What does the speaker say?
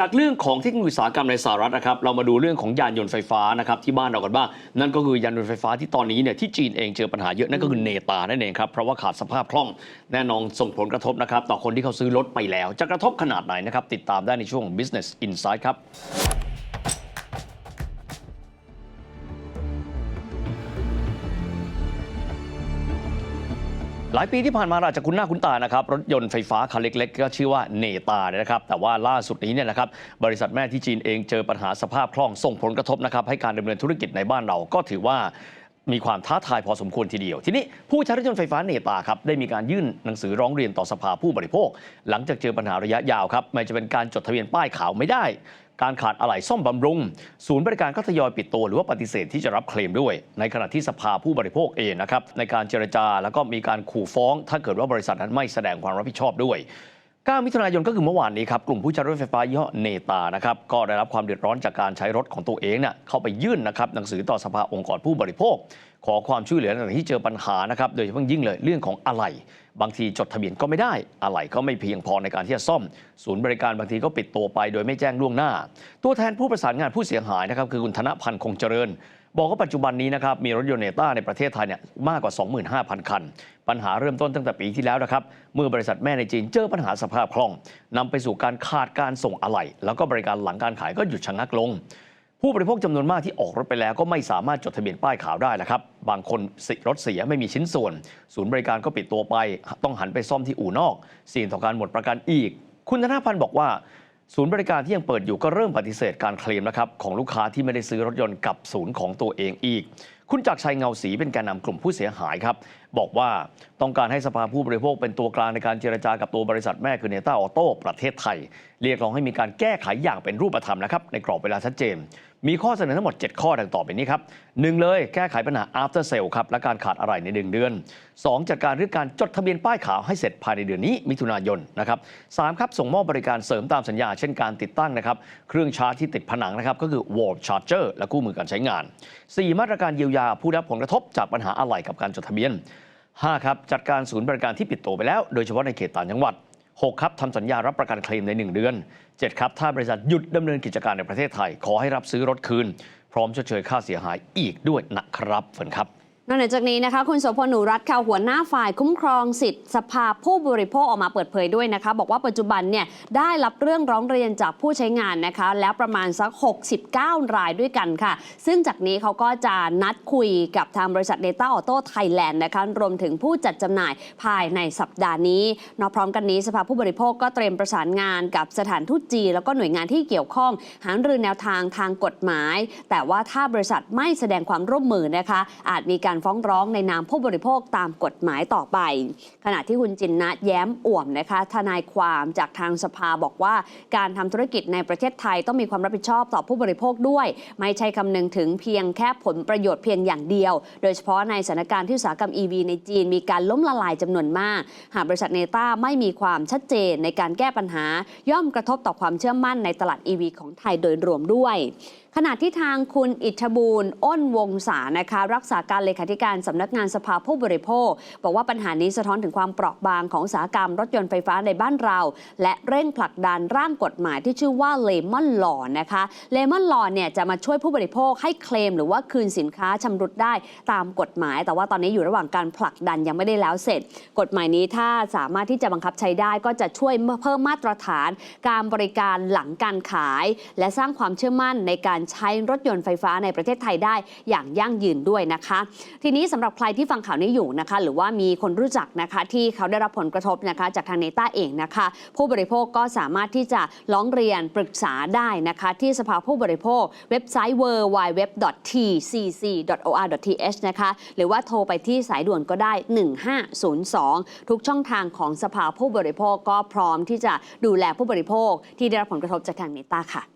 จากเรื่องของเทคโนโลยีอุตสาหกรรมในสหรัฐนะครับเรามาดูเรื่องของยานยนต์ไฟฟ้านะครับที่บ้านเรากันบ้างนั่นก็คือยานยนต์ไฟฟ้าที่ตอนนี้เนี่ยที่จีนเองเจอปัญหาเยอะนั่นก็คือเนตานั่นเองครับเพราะว่าขาดสภาพคล่องแน่นอนส่งผลกระทบนะครับต่อคนที่เขาซื้อรถไปแล้ว จะกระทบขนาดไหนนะครับติดตามได้ในช่วงของ Business Insight ครับ หลายปีที่ผ่านมาเราอาจจะคุ้นหน้าคุ้นตานะครับ รถยนต์ไฟฟ้าคันเล็ก ๆ ก็ชื่อว่าเนตาเนี่ยนะครับ แต่ว่าล่าสุดนี้เนี่ยนะครับบริษัทแม่ที่จีนเองเจอปัญหาสภาพคล่องส่งผลกระทบนะครับให้การดำเนินธุรกิจในบ้านเราก็ถือว่า มีความท้าทายพอสมควรทีเดียว ทีนี้ผู้ใช้รถยนต์ไฟฟ้าเนตาครับได้มีการยื่นหนังสือร้องเรียนต่อสภาผู้บริโภค หลังจากเจอปัญหาระยะยาวครับไม่จะเป็นการจดทะเบียนป้ายขาวไม่ได้ การขาดอะไหล่ซ่อมบำรุง ศูนย์บริการก็ทยอยปิดตัวหรือว่าปฏิเสธที่จะรับเคลมด้วย ในขณะที่สภาผู้บริโภคเองนะครับในการเจรจาแล้วก็มีการขู่ฟ้อง ถ้าเกิดว่าบริษัทนั้นไม่แสดงความรับผิดชอบด้วย 9มิถุนายนก็คือเมื่อวานนี้ครับกลุ่มผู้ใช้รถไฟฟ้ายี่ห้อเนตานะครับก็ได้รับความเดือดร้อนจากการใช้รถของตัวเองเนี่ยเข้าไปยื่นนะครับหนังสือต่อสภาองค์กรผู้บริโภค ขอความช่วยเหลือในที่เจอปัญหานะครับโดยเฉพาะยิ่งเลยเรื่องของอะไหล่บางทีจดทะเบียนก็ไม่ได้ อะไหล่ก็ไม่เพียงพอในการที่จะซ่อม ศูนย์บริการบางทีก็ปิดตัวไป โดยไม่แจ้งล่วงหน้า ตัวแทนผู้ประสานงานผู้เสียหายนะครับคือคุณธนพันธ์คงเจริญ บอกว่าปัจจุบันนี้นะครับมีรถยนต์เนต้าในประเทศไทยเนี่ยมากกว่า 25,000 คัน ปัญหาเริ่มต้นตั้งแต่ปีที่แล้วนะครับ เมื่อบริษัทแม่ในจีนเจอปัญหาสภาพคล่องนำไปสู่การขาดการส่งอะไหล่แล้วก็บริการหลังการขายก็หยุดชะงักลง ผู้บริโภคจำนวนมากที่ออกรถไปแล้วก็ไม่สามารถจดทะเบียนป้ายขาวได้นะครับ บางคนสิรถเสียไม่มีชิ้นส่วน ศูนย์บริการก็ปิดตัวไป ต้องหันไปซ่อมที่อู่นอกเสี่ยงต่อการหมดประกันอีก คุณธนาพันธ์บอกว่า ศูนย์บริการที่ยังเปิดอยู่ก็เริ่มปฏิเสธการเคลมนะครับของลูกค้าที่ไม่ได้ซื้อรถยนต์กับศูนย์ของตัวเองอีก คุณจักรชัยเงาศรีเป็นแกนนำกลุ่มผู้เสียหายครับ บอกว่าต้องการให้สภาผู้บริโภคเป็นตัวกลางในการเจรจากับตัวบริษัทแม่คือเนต้าออโต้ประเทศไทย เรียกร้องให้มีการแก้ไขอย่างเป็นรูปธรรมนะครับในกรอบเวลาชัดเจน มีข้อเสนอทั้งหมด 7 ข้อดังต่อไปนี้ครับหนึ่งเลยแก้ไขปัญหา after sale ครับและการขาดอะไรในหนึ่งเดือน 2. จัดการเรื่องการจดทะเบียนป้ายขาวให้เสร็จภายในเดือนนี้มิถุนายนนะครับสามครับส่งมอบบริการเสริมตามสัญญา เช่นการติดตั้งนะครับเครื่องชาร์จที่ติดผนังนะครับก็คือ wall charger และคู่มือการใช้งาน 4. มาตรการเยียวยาผู้รับผลกระทบจากปัญหาอะไหล่กับการจดทะเบียน 5. ครับจัดการศูนย์บริการที่ปิดตัวไปแล้ว โดยเฉพาะในเขตต่างจังหวัด 6. ครับทำสัญญารับประกันเคลมใน 1 เดือน 7. ครับถ้าบริษัทหยุดดำเนินกิจการในประเทศไทย ขอให้รับซื้อรถคืน พร้อมชดเชยค่าเสียหายอีกด้วยนะครับฝนครับ นอกจากนี้นะคะคุณโสพลหนูรัตน์ค่ะหัวหน้าฝ่ายคุ้มครองสิทธิสภาผู้บริโภคออกมาเปิดเผยด้วยนะคะ บอกว่าปัจจุบันเนี่ยได้รับเรื่องร้องเรียนจากผู้ใช้งานนะคะ แล้วประมาณสัก 69 รายด้วยกันค่ะ ซึ่งจากนี้เขาก็จะนัดคุยกับทางบริษัท Data Auto Thailand นะคะรวมถึงผู้จัดจำหน่ายภายในสัปดาห์นี้นอกพร้อมกันนี้สภาผู้บริโภคก็เตรียมประสานงานกับสถานทูตจีนแล้วก็หน่วยงานที่เกี่ยวข้อง หารือแนวทางทางกฎหมาย แต่ว่าถ้าบริษัทไม่แสดงความร่วมมือนะคะ อาจมีการฟ้องร้องในนามผู้บริโภคตามกฎหมายต่อไป ขณะที่คุณจินนะแย้มอ่วมนะคะทนายความจากทางสภาบอกว่า การทำธุรกิจในประเทศไทยต้องมีความรับผิดชอบต่อผู้บริโภคด้วย ไม่ใช่คำนึงถึงเพียงแค่ผลประโยชน์เพียงอย่างเดียว โดยเฉพาะในสถานการณ์ที่อุตสาหกรรม EV ในจีนมีการล้มละลายจำนวนมาก หากบริษัทเนต้าไม่มีความชัดเจนในการแก้ปัญหา ย่อมกระทบต่อความเชื่อมั่นในตลาด EV ของไทยโดยรวมด้วย ขณะที่ทางคุณอิทธบูรณ์อ้นวงศานะคะ รักษาการเลขาธิการสำนักงานสภาผู้บริโภค บอกว่าปัญหานี้สะท้อนถึงความเปราะบางของอุตสาหกรรมรถยนต์ไฟฟ้าในบ้านเรา และเร่งผลักดันร่างกฎหมายที่ชื่อว่าเลมอนลอนะคะเลมอนลอเนี่ยจะมาช่วยผู้บริโภคให้เคลม หรือว่าคืนสินค้าชำรุดได้ตามกฎหมาย แต่ว่าตอนนี้อยู่ระหว่างการผลักดันยังไม่ได้แล้วเสร็จ กฎหมายนี้ถ้าสามารถที่จะบังคับใช้ได้ก็จะช่วยเพิ่มมาตรฐาน การบริการหลังการขาย และสร้างความเชื่อมั่นในการใช้รถยนต์ไฟฟ้าในประเทศไทยได้อย่างยั่งยืนด้วยนะคะ ทีนี้สำหรับใครที่ฟังข่าวนี้อยู่นะคะ หรือว่ามีคนรู้จักนะคะที่เขาได้รับผลกระทบนะคะ จากทางเนต้าเองนะคะ ผู้บริโภคก็สามารถที่จะร้องเรียนปรึกษาได้นะคะ ที่สภาผู้บริโภค เว็บไซต์ www.tcc.or.th นะคะหรือว่าโทรไปที่สายด่วนก็ได้ 1502 ทุกช่องทางของสภาผู้บริโภคก็พร้อมที่จะดูแลผู้บริโภคที่ได้รับผลกระทบจากทางเนต้าค่ะ